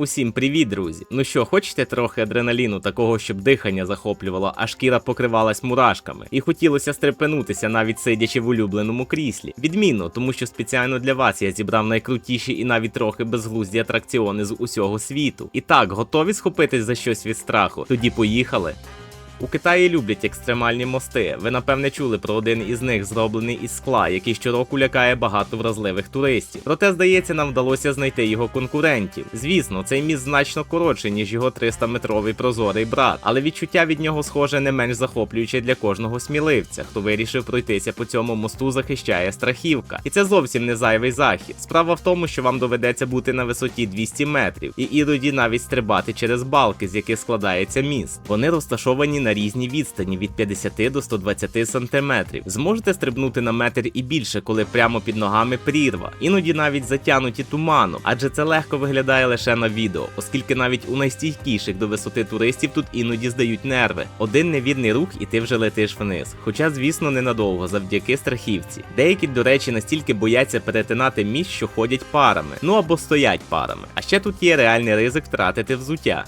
Усім привіт, друзі! Ну що, хочете трохи адреналіну, такого, щоб дихання захоплювало, а шкіра покривалась мурашками, і хотілося стрепенутися, навіть сидячи в улюбленому кріслі. Відмінно, тому що спеціально для вас я зібрав найкрутіші і навіть трохи безглузді атракціони з усього світу. І так, готові схопитись за щось від страху? Тоді поїхали. У Китаї люблять екстремальні мости. Ви напевне чули про один із них, зроблений із скла, який щороку лякає багато вразливих туристів. Проте, здається, нам вдалося знайти його конкурентів. Звісно, цей міст значно коротший, ніж його 300-метровий прозорий брат, але відчуття від нього схоже не менш захоплююче для кожного сміливця, хто вирішив пройтися по цьому мосту, захищає страхівка. І це зовсім не зайвий захід. Справа в тому, що вам доведеться бути на висоті 200 метрів, і іноді навіть стрибати через балки, з яких складається міст. Вони розташовані на різній відстані від 50 до 120 сантиметрів. Зможете стрибнути на метр і більше, коли прямо під ногами прірва, іноді навіть затянуті туманом, адже це легко виглядає лише на відео, оскільки навіть у найстійкіших до висоти туристів тут іноді здають нерви. Один невірний рух, і ти вже летиш вниз. Хоча, звісно, ненадовго, завдяки страхівці. Деякі, до речі, настільки бояться перетинати міст, що ходять парами, ну або стоять парами. А ще тут є реальний ризик втратити взуття.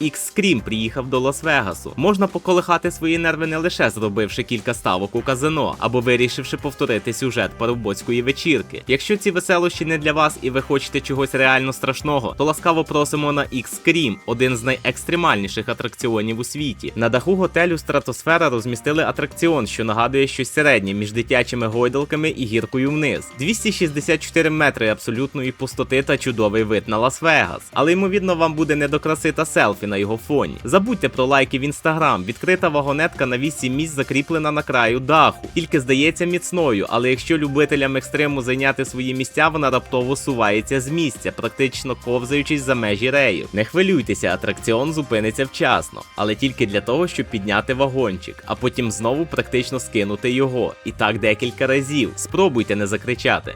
X-Scream приїхав до Лас-Вегасу. Можна поколихати свої нерви не лише зробивши кілька ставок у казино, або вирішивши повторити сюжет парубоцької вечірки. Якщо ці веселощі не для вас і ви хочете чогось реально страшного, то ласкаво просимо на X-Scream, один з найекстремальніших атракціонів у світі. На даху готелю Стратосфера розмістили атракціон, що нагадує щось середнє між дитячими гойдалками і гіркою вниз. 264 метри абсолютної пустоти та чудовий вид на Лас-Вегас. Але ймовірно, вам буде не до краси та селфі на його фоні. Забудьте про лайки в інстаграм. Відкрита вагонетка на 8 місць закріплена на краю даху. Тільки здається міцною, але якщо любителям екстриму зайняти свої місця, вона раптово сувається з місця, практично ковзаючись за межі реїв. Не хвилюйтеся, атракціон зупиниться вчасно, але тільки для того, щоб підняти вагончик, а потім знову практично скинути його. І так декілька разів. Спробуйте не закричати.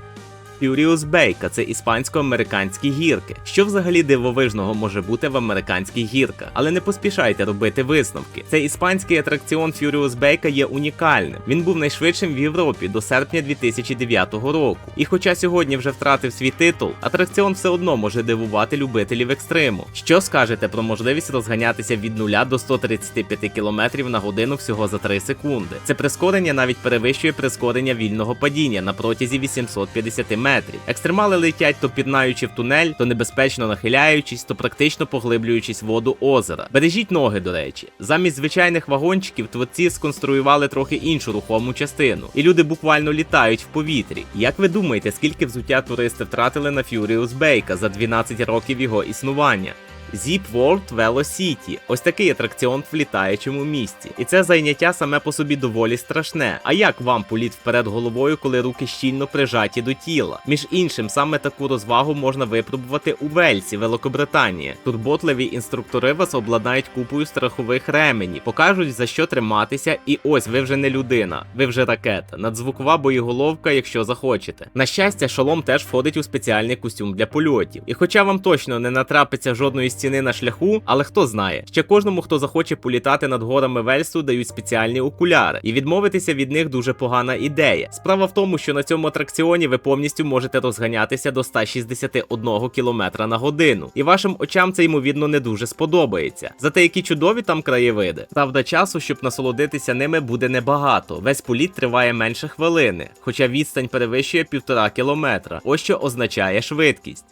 Furious Bake – це іспансько-американські гірки. Що взагалі дивовижного може бути в американських гірках? Але не поспішайте робити висновки. Цей іспанський атракціон Furious Bake є унікальним. Він був найшвидшим в Європі до серпня 2009 року. І хоча сьогодні вже втратив свій титул, атракціон все одно може дивувати любителів екстриму. Що скажете про можливість розганятися від 0 до 135 км на годину всього за 3 секунди? Це прискорення навіть перевищує прискорення вільного падіння на протязі 850 метрів. Екстремали летять то піднаючи в тунель, то небезпечно нахиляючись, то практично поглиблюючись в воду озера. Бережіть ноги, до речі. Замість звичайних вагончиків творці сконструювали трохи іншу рухому частину, і люди буквально літають в повітрі. Як ви думаєте, скільки взуття туристи втратили на Furious Бейка за 12 років його існування? Zip World Velocity. Ось такий атракціон в літаючому місці. І це зайняття саме по собі доволі страшне. А як вам політ вперед головою, коли руки щільно прижаті до тіла? Між іншим, саме таку розвагу можна випробувати у Вельсі, Великобританія. Турботливі інструктори вас обладнають купою страхових ременів, покажуть за що триматися, і ось ви вже не людина, ви вже ракета, надзвукова боєголовка, якщо захочете. На щастя, шолом теж входить у спеціальний костюм для польотів. І хоча вам точно не натрапиться жодної стіни на шляху, але хто знає, ще кожному, хто захоче політати над горами Вельсу, дають спеціальні окуляри, і відмовитися від них дуже погана ідея. Справа в тому, що на цьому атракціоні ви повністю можете розганятися до 161 км на годину, і вашим очам це ймовірно не дуже сподобається. Зате які чудові там краєвиди. Правда, часу, щоб насолодитися ними, буде небагато. Весь політ триває менше хвилини, хоча відстань перевищує півтора кілометра, ось що означає швидкість.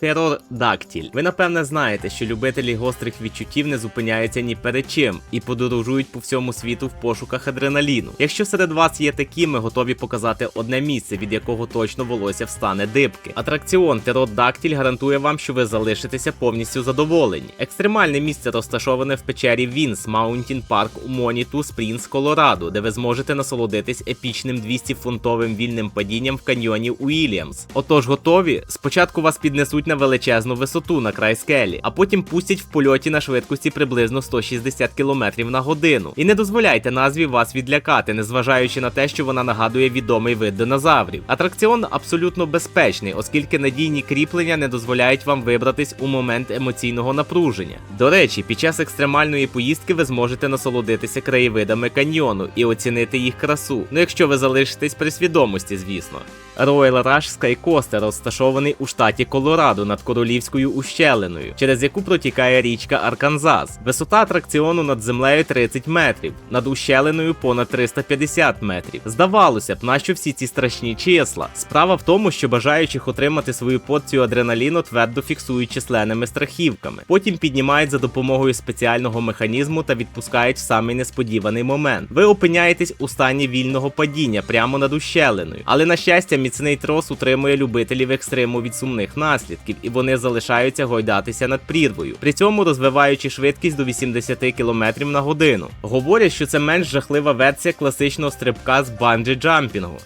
Терордактіль. Ви напевне знаєте, що любителі гострих відчуттів не зупиняються ні перед чим і подорожують по всьому світу в пошуках адреналіну. Якщо серед вас є такі, ми готові показати одне місце, від якого точно волосся встане дибки. Атракціон Терордактіль гарантує вам, що ви залишитеся повністю задоволені. Екстремальне місце розташоване в печері Вінс Маунтін Парк у Моніту Спрінс, Колорадо, де ви зможете насолодитись епічним 200-фунтовим вільним падінням в каньйоні Уільямс. Отож, готові? Спочатку вас піднесуть на величезну висоту на край скелі, а потім пустять в польоті на швидкості приблизно 160 км на годину. І не дозволяйте назві вас відлякати, незважаючи на те, що вона нагадує відомий вид динозаврів. Атракціон абсолютно безпечний, оскільки надійні кріплення не дозволяють вам вибратись у момент емоційного напруження. До речі, під час екстремальної поїздки ви зможете насолодитися краєвидами каньйону і оцінити їх красу. Ну якщо ви залишитесь при свідомості, звісно. Royal Rush Skycoaster розташований у штаті Колорадо водоспаду над королівською ущелиною, через яку протікає річка Арканзас. Висота атракціону над землею 30 метрів, над ущелиною понад 350 метрів. Здавалося б, нащо всі ці страшні числа? Справа в тому, що бажаючих отримати свою порцію адреналіну твердо фіксують численними страхівками. Потім піднімають за допомогою спеціального механізму та відпускають в самий несподіваний момент. Ви опиняєтесь у стані вільного падіння прямо над ущелиною. Але на щастя, міцний трос утримує любителів екстриму від сумних наслідків, і вони залишаються гойдатися над прірвою, при цьому розвиваючи швидкість до 80 км на годину. Говорять, що це менш жахлива версія класичного стрибка з банджі джампінгу.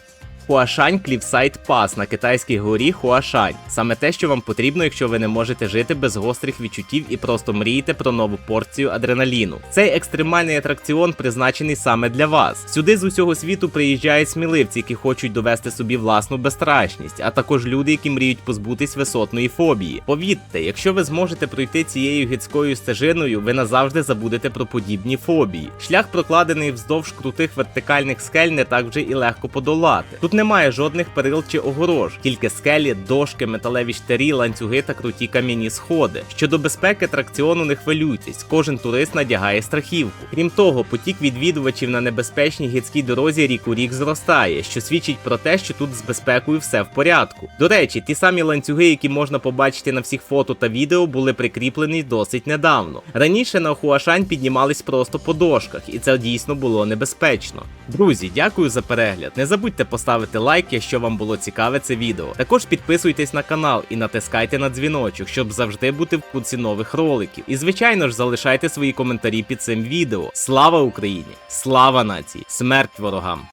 Хуашань Клівсайд Пас на китайській горі Хуашань. Саме те, що вам потрібно, якщо ви не можете жити без гострих відчуттів і просто мрієте про нову порцію адреналіну. Цей екстремальний атракціон призначений саме для вас. Сюди з усього світу приїжджають сміливці, які хочуть довести собі власну безстрашність, а також люди, які мріють позбутись висотної фобії. Повірте, якщо ви зможете пройти цією гірською стежиною, ви назавжди забудете про подібні фобії. Шлях прокладений вздовж крутих вертикальних скель не так вже і легко подолати. Тут немає жодних перил чи огорож, тільки скелі, дошки, металеві штирі, ланцюги та круті кам'яні сходи. Щодо безпеки атракціону не хвилюйтесь, кожен турист надягає страхівку. Крім того, потік відвідувачів на небезпечній гірській дорозі рік у рік зростає, що свідчить про те, що тут з безпекою все в порядку. До речі, ті самі ланцюги, які можна побачити на всіх фото та відео, були прикріплені досить недавно. Раніше на Хуашань піднімались просто по дошках, і це дійсно було небезпечно. Друзі, дякую за перегляд. Не забудьте поставити лайк, якщо вам було цікаве це відео. Також підписуйтесь на канал і натискайте на дзвіночок, щоб завжди бути в курсі нових роликів. І звичайно ж залишайте свої коментарі під цим відео. Слава Україні! Слава нації! Смерть ворогам!